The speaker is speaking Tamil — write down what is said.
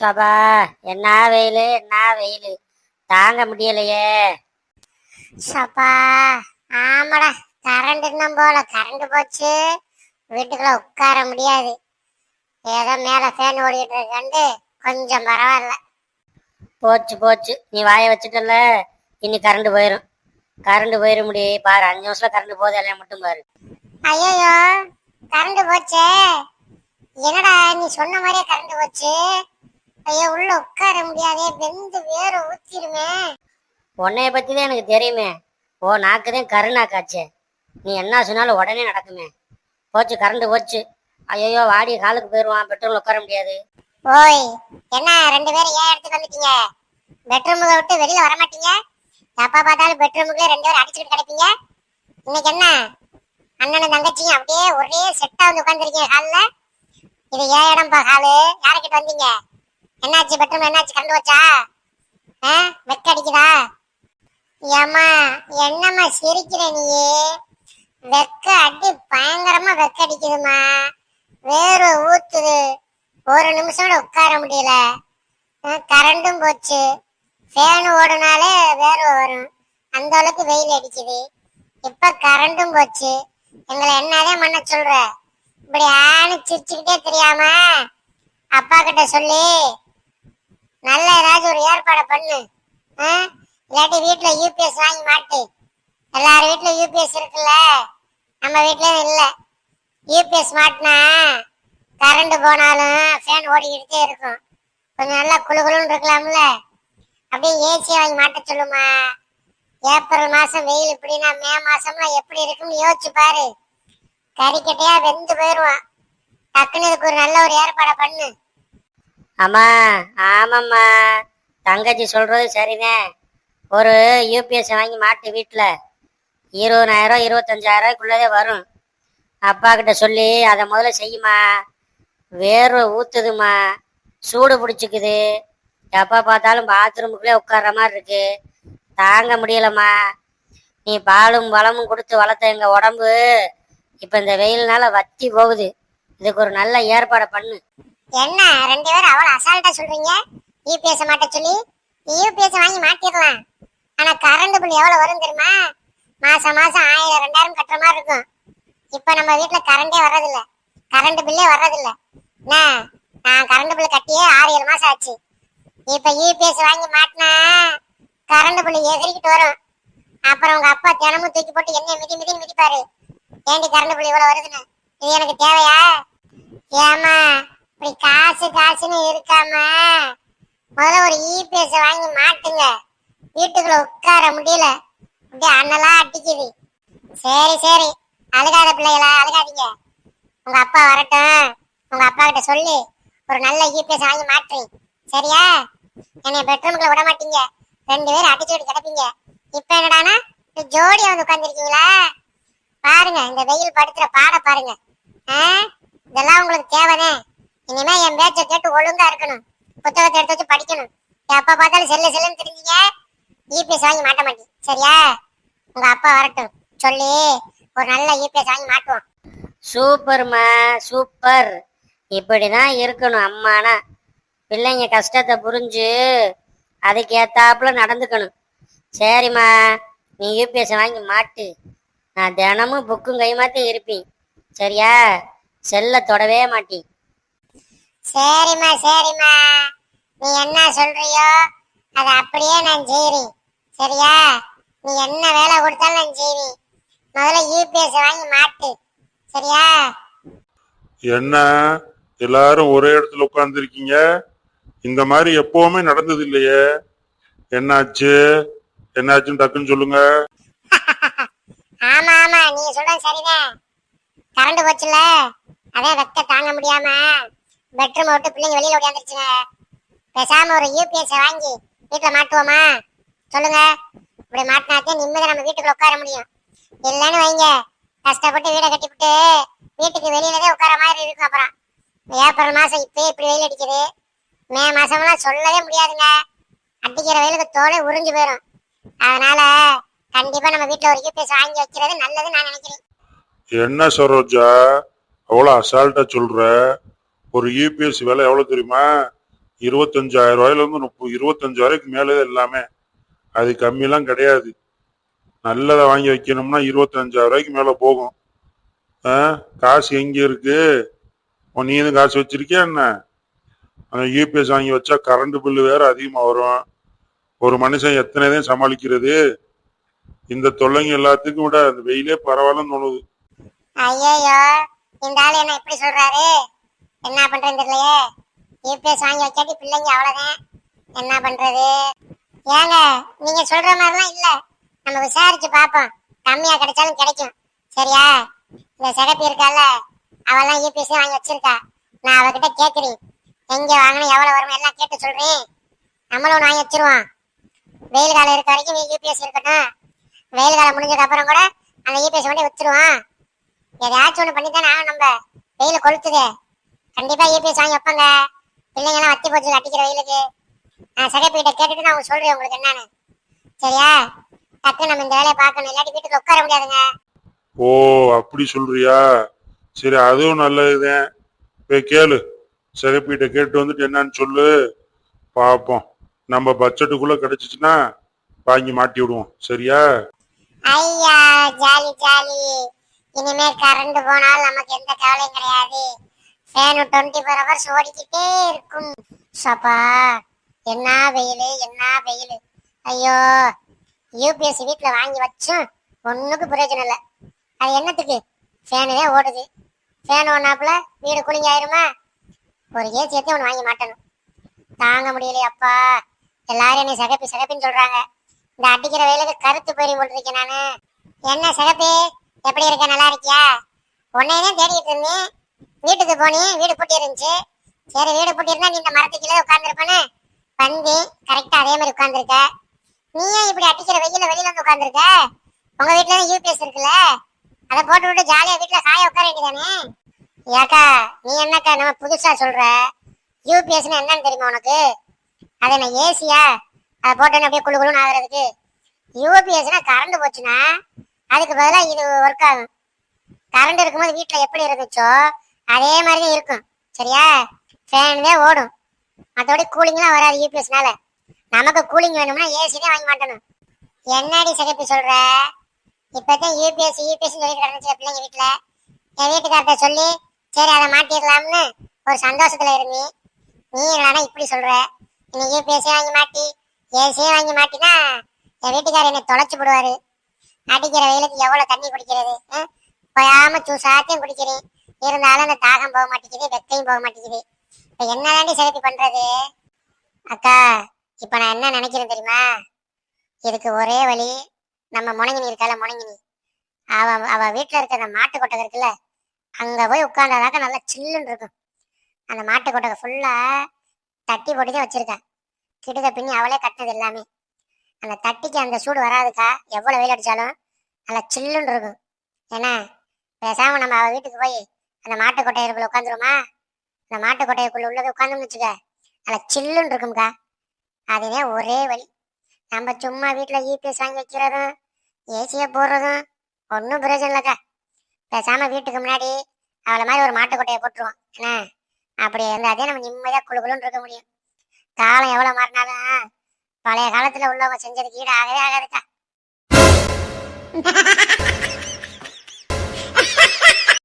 சபா என்ன வெயில் என்ன வெயில்? தாங்க முடியலையே. சப்பா ஆமாடா கரண்ட் இன்னும் போல கரண்ட் போச்சு. வீட்டுக்குள்ள உட்கார முடியாது. ஏதோ மேல ஃபேன் ஓடிட்டு இருக்காண்டு கொஞ்சம் பரவாயில்ல. போச்சு போச்சு. நீ வாயை வச்சுட்டல இனி கரண்ட் போயிடும் கரண்ட் போயிட முடியே பாரு அஞ்சு நிமிஷத்துல கரண்ட் போகுது எல்லாம் மட்டும் பாரு. ஐயோ கரண்ட் போச்சே. என்னடா நீ சொன்ன மாதிரியே கரண்ட் போச்சு. ஐயோ உள்ள உட்கார முடியாதே வெந்து வேற ஊத்திருமே உன்னைய பத்தி தான் எனக்கு தெரியுமே. ஓ நாக்குதான் கருணாக்காச்சே நீ என்ன சொன்னாலும் உடனே நடக்குமே. போச்சு கரண்ட் போச்சு. ஐயோ வாடி காலுக்கு போயிடுவான் பெட்ரோல் உட்கார முடியாது. ஓய் என்ன ரெண்டு பேரும் ஏன் இடத்துக்கு வந்துட்டீங்க? பெட்ரூமுக்கு விட்டு வெளியில வர மாட்டீங்க எப்ப பார்த்தாலும் பெட்ரூமுக்குள்ளே ரெண்டு பேரும் அடிச்சுக்கிட்டு கிடப்பீங்க? இன்னைக்கு என்ன? அண்ணனும் தங்கச்சியும் அப்படியே ஒரே செட்டா வந்து உட்காந்துருக்கீங்க ஹால்ல இது ஏன் இடம்பா ஹாலு யாருக்கிட்ட வந்தீங்க? என்னாச்சு? பெட்ரூம் என்னாச்சு? கண்டு வச்சா ஆ? வெக்க அடிக்குதா? ஏம்மா என்னம்மா சிரிக்கிற நீ வெக்க அடி பயங்கரமா வெக்க அடிக்குதுமா வேறு ஊத்துது. ஒரு நிமிஷம் கூட உட்கார முடியல. கரண்டும் போச்சு. ஃபேன் ஓடுனாலே வேர்வை வரும். அந்த அளவுக்கு வெயில் அடிக்குது. இப்ப கரண்டும் போச்சு. எங்களை என்னதே பண்ண சொல்ற? இப்படி ஆணு சிரிச்சுக்கிட்டே தெரியாம அப்பா கிட்ட சொல்லி. நல்ல ஏதாச்சும் ஒரு ஏற்பாடை பண்ணு. இல்லாட்டி வீட்டுல யூபிஎஸ் வாங்கி மாட்டு. எல்லார் வீட்லயும் யூபிஎஸ் இருக்குல்ல? நம்ம வீட்லயும் இல்லை. யூபிஎஸ் மாட்டினா கரண்ட் போனாலும் ஃபேன் ஓடிக்கிட்டே இருக்கும். கொஞ்சம் நல்லா குளுகுலுன்னு இருக்கலாம்ல. அப்படியே ஏசி வாங்கி மாட்ட சொல்லுமா? ஏப்ரல் மாசம் வெயில் இப்படின்னா மே மாசம்லாம் எப்படி இருக்கும்னு யோசிச்சு பாரு. கறிக்கட்டையா வெந்து போயிடுவான் டக்குன்னு இதுக்கு ஒரு நல்ல ஒரு ஏற்பாடை பண்ணு. அம்மா ஆமாம்மா. தங்கச்சி சொல்றது சரிதான் ஒரு யூபிஎஸ் வாங்கி மாட்டு வீட்டில் இருபதாயிரம் இருபத்தஞ்சாயிரரூவாய்க்குள்ளதே வரும். அப்பா கிட்ட சொல்லி அதை முதல்ல செய்யுமா வேர்வை ஊத்துதுமா சூடு பிடிச்சிக்குது. எப்போ பார்த்தாலும் பாத்ரூமுக்குள்ளே உட்கார்ற மாதிரி இருக்கு. தாங்க முடியலம்மா. நீ பாலும் பழமும் கொடுத்து வளர்த்த எங்கள் உடம்பு இப்போ இந்த வெயில்னால வத்தி போகுது. இதுக்கு ஒரு நல்ல ஏற்பாடை பண்ணு. என்ன ரெண்டு பேரும் அவ்வளவு அசால்ட்டா சொல்றீங்க? யூபிஎஸ் மாட்ட சொல்லி யூபிஎஸ் வாங்கி மாட்டிடலாம். ஆனா கரண்ட் பில் எவ்வளவு வரும் தெரியுமா? மாசம் மாசம் ஆயிரம் ரெண்டாயிரம் கட்டுற மாதிரி இருக்கும். இப்ப நம்ம வீட்ல கரண்டே வர்றதில்ல. கரண்ட் பில்லே வர்றதில்ல. என்ன? நான் கரண்ட் பில் கட்டியே ஆறு ஏழு மாசம் ஆச்சு. இப்ப யூபிஎஸ் வாங்கி மாட்டினா கரண்ட் பில் எகிரிக்கிட்டு வரும். அப்புறம் உங்க அப்பா தினமும் தூக்கி போட்டு என்ன மிதி மிதி மிதிப்பாரு. ஏண்டி கரண்ட் பில் இவ்வளவு வருதுன்னு? இது எனக்கு தேவையா? ஏமா இப்படி காசு காசுன்னு இருக்காம முதல்ல ஒரு இபிஎஸ் வாங்கி மாட்டுங்க. வீட்டுக்குள்ள உட்கார முடியல. அப்படியே அண்ணெல்லாம் அடிக்குது. சரி சரி. அழுகாத பிள்ளைகளா அழுகாதீங்க. உங்க அப்பா வரட்டும். உங்க அப்பா கிட்ட சொல்லி ஒரு நல்ல இபிஎஸ் வாங்கி மாட்டுறீங்க சரியா? என்னை பெட்ரூம்குள்ள விட மாட்டீங்க. ரெண்டு பேரும் அடிச்சுட்டு கிடப்பீங்க. இப்ப என்னடானா? ஜோடியா வந்து உட்காந்துருக்கீங்களா பாருங்க இந்த வெயில் படுத்துற பாட பாருங்க. ஆ? இதெல்லாம் உங்களுக்கு தேவைதான்? இனிமே என் பேச்ச கேட்டு ஒழுங்கா இருக்கணும். புத்தகத்தை எடுத்து வச்சு படிக்கணும். எப்ப பார்த்தாலும் செல்லு செல்லுன்னு தெரிஞ்சீங்க. இபிஎஸ் வாங்கி மாட்ட மாட்டீங்க சரியா? உங்க அப்பா வரட்டும். சொல்லி. ஒரு நல்ல இபிஎஸ் வாங்கி மாட்டுவோம். சூப்பர்மா சூப்பர் இப்படிதான் இருக்கணும் அம்மானா. பிள்ளைங்க கஷ்டத்தை புரிஞ்சு அதுக்கு ஏத்தாப்புல நடந்துக்கணும். சரிம்மா நீ யூபிஎஸ் வாங்கி மாட்டு. நான் தினமும் புக்கும் கைமாத்தி இருப்பேன். சரியா? செல்ல தொடவே மாட்டேன். சரிம்மா சரிம்மா. நீ என்ன சொல்றியோ அதை அப்படியே நான் செய்றேன். சரியா? நீ என்ன வேலை கொடுத்தாலும் நான் செய்வேன் முதல்ல யூபிஎஸ் வாங்கி மாட்டு. சரியா? என்ன? எல்லாரும் ஒரே இடத்துல உட்கார்ந்துருக்கீங்க? இந்த மாதிரி எப்பவுமே நடந்தது இல்லையே. என்னாச்சு? என்னாச்சுன்னு டக்குன்னு சொல்லுங்க. ஆமா ஆமா. நீங்க சொல்றது சரிதான். கரண்ட் போச்சுல அதே வெக்க தாங்க முடியாம. பெட்ரூம் விட்டு பிள்ளைங்க வெளியில ஓடியாந்துருச்சுங்க பேசாம ஒரு யூபிஎஸ் வாங்கி வீட்டுல மாட்டுவோமா? சொல்லுங்க. இப்படி மாட்டினாத்தே நிம்மதி நம்ம வீட்டுக்குள்ள உட்கார முடியும். இல்லைன்னு வைங்க. கஷ்டப்பட்டு வீடை கட்டிவிட்டு வீட்டுக்கு வெளியிலதே உட்கார மாதிரி இருக்கும் அப்புறம். ஏப்ரல் மாசம் இப்பயே இப்படி வெயில் அடிக்குது. மே மாசம்லாம் சொல்லவே முடியாதுங்க. அடிக்கிற வெயிலுக்கு தோலை உறிஞ்சு போயிடும் அதனால கண்டிப்பா நம்ம வீட்டுல ஒரு யூபிஎஸ் வாங்கி வைக்கிறது நல்லதுன்னு நான் நினைக்கிறேன். என்ன சரோஜா? அவ்வளோ அசால்ட்டா சொல்ற. ஒரு யூபிஎஸ் விலை எவ்வளோ தெரியுமா? இருபத்தஞ்சாயிரம் ரூபாயில இருந்து முப்பது இருபத்தஞ்சாயிரக்கு மேலே எல்லாமே. அது கம்மியெல்லாம் கிடையாது. நல்லதை வாங்கி வைக்கணும்னா இருபத்தஞ்சாயிரம் ரூபாய்க்கு மேலே போகும். ஆ காசு எங்கே இருக்கு? உன் நீ எதுவும் காசு வச்சிருக்கியா என்ன? அந்த யூபிஎஸ் வாங்கி வச்சா கரண்ட் பில்லு வேற அதிகமாக வரும். ஒரு மனுஷன் எத்தனை தான் சமாளிக்கிறது? இந்த தொல்லைங்க எல்லாத்துக்கும் விட அந்த வெயிலே பரவாயில்லன்னு தோணுது. ஐயோ இந்த ஆள் என்ன இப்படி சொல்றாரு? என்ன பண்றேன்னு தெரியலையே. யூபிஎஸ் வாங்கி வைக்காட்டி பிள்ளைங்க அவ்வளோதான் என்ன பண்றது? ஏங்க நீங்க சொல்ற மாதிரிலாம் இல்ல. நம்ம விசாரிச்சு பார்ப்போம். கம்மியா கிடைச்சாலும் கிடைக்கும். சரியா? இந்த சிகப்பி இருக்கால அவெல்லாம் யூபிஎஸ் வாங்கி வச்சிருக்கா. நான் அவகிட்ட கேட்குறேன் எங்க வாங்கணும் எவ்வளவு வரும் எல்லாம் கேட்டு சொல்றேன். நம்மளும் ஒன்று வாங்கி வச்சிருவோம். வெயில் காலம் இருக்க வரைக்கும் யூபிஎஸ் இருக்கட்டும். வெயில் காலம் முடிஞ்சதுக்கு அப்புறம் கூட அந்த யூபிஎஸ் கொண்டு வச்சிருவோம். எதாச்சும் ஒன்று பண்ணி தானே ஆகணும் நம்ம. வெயில் கொளுத்துதே. கண்டிப்பா யூபிஎஸ் வாங்கி வைப்பாங்க. பிள்ளைங்க எல்லாம் வத்தி போச்சு அடிக்கிற வெயிலுக்கு. நான் சகப்பிட்ட கேட்டுட்டு நான் சொல்றேன் உங்களுக்கு என்னன்னு. சரியா? டக்கு நம்ம இந்த வேலையை பார்க்கணும். இல்லாட்டி வீட்டுக்கு உட்கார முடியாதுங்க. ஓ அப்படி சொல்றியா? சரி அதுவும் நல்லதுதான் போய் கேளு. சிகப்பிட்ட கேட்டு வந்துட்டு என்னன்னு சொல்லு. பார்ப்போம். நம்ம பட்ஜெட்டுக்குள்ள கிடைச்சிச்சுன்னா வாங்கி மாட்டி விடுவோம். சரியா? ஐயா ஜாலி ஜாலி. இனிமே கரண்ட் போனாலும் நமக்கு எந்த கவலையும் கிடையாது. ஃபேனு டுவெண்ட்டி ஃபோர் ஹவர்ஸ் ஓடிக்கிட்டே இருக்கும். சப்பா என்ன வெயில் என்ன வெயில். ஐயோ யூபிஎஸ்சி வீட்டில் வாங்கி வச்சும். ஒன்றுக்கு பிரயோஜனம் இல்லை. அது என்னத்துக்கு? ஃபேனுவே ஓடுது. ஃபேன் ஒன்றாப்புல வீடு குளிங்க ஆயிருமா? ஒரு ஏசி ஏற்றி ஒன்று வாங்கி மாட்டணும். தாங்க முடியலையே அப்பா. எல்லாரும் என்னை சகப்பி சகப்பின்னு சொல்கிறாங்க இந்த அடிக்கிற வெயிலுக்கு கருத்து போயிரு போட்டிருக்கேன் நான். என்ன சிகப்பு? எப்படி இருக்க? நல்லா இருக்கியா? உன்னையே தேடிட்டு இருந்தேன். வீட்டுக்கு போனேன் வீடு பூட்டி இருந்துச்சு. சரி வீடு பூட்டி இருந்தா நீ இந்த மரத்துக்கு கீழே உட்காந்துருப்பானே வந்து கரெக்டா அதே மாதிரி உட்காந்துருக்க நீ ஏன் இப்படி அடிக்கிற வெயில வெளியில வந்து உட்காந்துருக்க உங்க வீட்டுல தான் யூபிஎஸ் இருக்குல்ல? அதை போட்டு விட்டு ஜாலியா வீட்டுல காய உட்கார வேண்டியதானே? ஏக்கா நீ என்னக்கா நம்ம புதுசா சொல்ற? யூபிஎஸ்னு என்னன்னு தெரியுமா உனக்கு? அது என்ன ஏசியா? அதை போட்டோன்னு அப்படியே குளு குளுன்னு ஆகுறதுக்கு. யூபிஎஸ்னா கரண்ட் போச்சுன்னா அதுக்கு பதிலாக இது ஒர்க் ஆகும். கரண்ட் இருக்கும்போது வீட்டில் எப்படி இருந்துச்சோ அதே மாதிரி தான் இருக்கும். சரியா? ஃபேன் தான் ஓடும். மற்றபடி கூலிங்லாம் வராது யூபிஎஸ்னால. நமக்கு கூலிங் வேணும்னா ஏசி தான் வாங்கி மாட்டணும். என்னடி சிகப்பி சொல்ற? இப்பதான் யூபிஎஸ் யூபிஎஸ் சொல்லிட்டு கிடந்துச்சு பிள்ளைங்க வீட்டுல என் வீட்டுக்கார்ட்ட சொல்லி சரி அதை மாட்டிடலாம்னு ஒரு சந்தோஷத்துல இருந்தீ நீ. என்னடா இப்படி சொல்ற? நீ யூபிஎஸ்ஸே வாங்கி மாட்டி ஏசியே வாங்கி மாட்டினா என் வீட்டுக்காரர் என்னை தொலைச்சு விடுவாரு அடிக்கிற வெயிலுக்கு எவ்வளவு தண்ணி குடிக்கிறது ஆ? போயாம சூசாத்தையும் குடிக்கிறேன். இருந்தாலும் அந்த தாகம் போக மாட்டேங்குது வெக்கையும் போக மாட்டேங்குது. இப்ப என்னதாண்டி செலுத்தி பண்ணுறது அக்கா இப்போ நான் என்ன நினைக்கிறேன் தெரியுமா? இதுக்கு ஒரே வழி நம்ம முனங்கினி இருக்கால முனங்கினி. அவ அவ வீட்டில் இருக்கிற அந்த மாட்டு கொட்டகை இருக்குல்ல அங்கே போய் உட்கார்ந்தாதாக்க நல்லா சில்லுன்னு இருக்கும். அந்த மாட்டு கொட்டகை ஃபுல்லாக தட்டி போட்டு தான் வச்சிருக்கா. கிடுக பின்னி அவளே கட்டினது எல்லாமே. அந்த தட்டிக்கு அந்த சூடு வராதுக்கா எவ்வளோ வெயில் அடித்தாலும் நல்லா சில்லுன்னு இருக்கும். ஏன்னா பேசாமல் நம்ம அவள் வீட்டுக்கு போய் அந்த மாட்டு கொட்டையருக்குள்ள உட்காந்துருமா அந்த மாட்டு கொட்டையக்குள்ள உள்ளது உட்காந்துன்னு வச்சுக்க அதில் சில்லுன்னு இருக்கும்க்கா. அதுவே ஒரே வழி நம்ம சும்மா வீட்டில் யூபிஎஸ் வாங்கி வைக்கிறதும் ஏசியை போடுறதும் ஒன்றும் பிரயோஜனம் இல்லைக்கா. பேசாமல் வீட்டுக்கு முன்னாடி அவளை மாதிரி ஒரு மாட்டு கொட்டையை போட்டுருவோம். என்ன? அப்படி இருந்தாதே நம்ம நிம்மதியாக குளு குளுன்னு இருக்க முடியும். காலம் எவ்வளோ மாறினாலும் பழைய காலத்தில் உள்ளவங்க செஞ்சதுக்கு ஈடு ஆகவே ஆகாதுக்கா.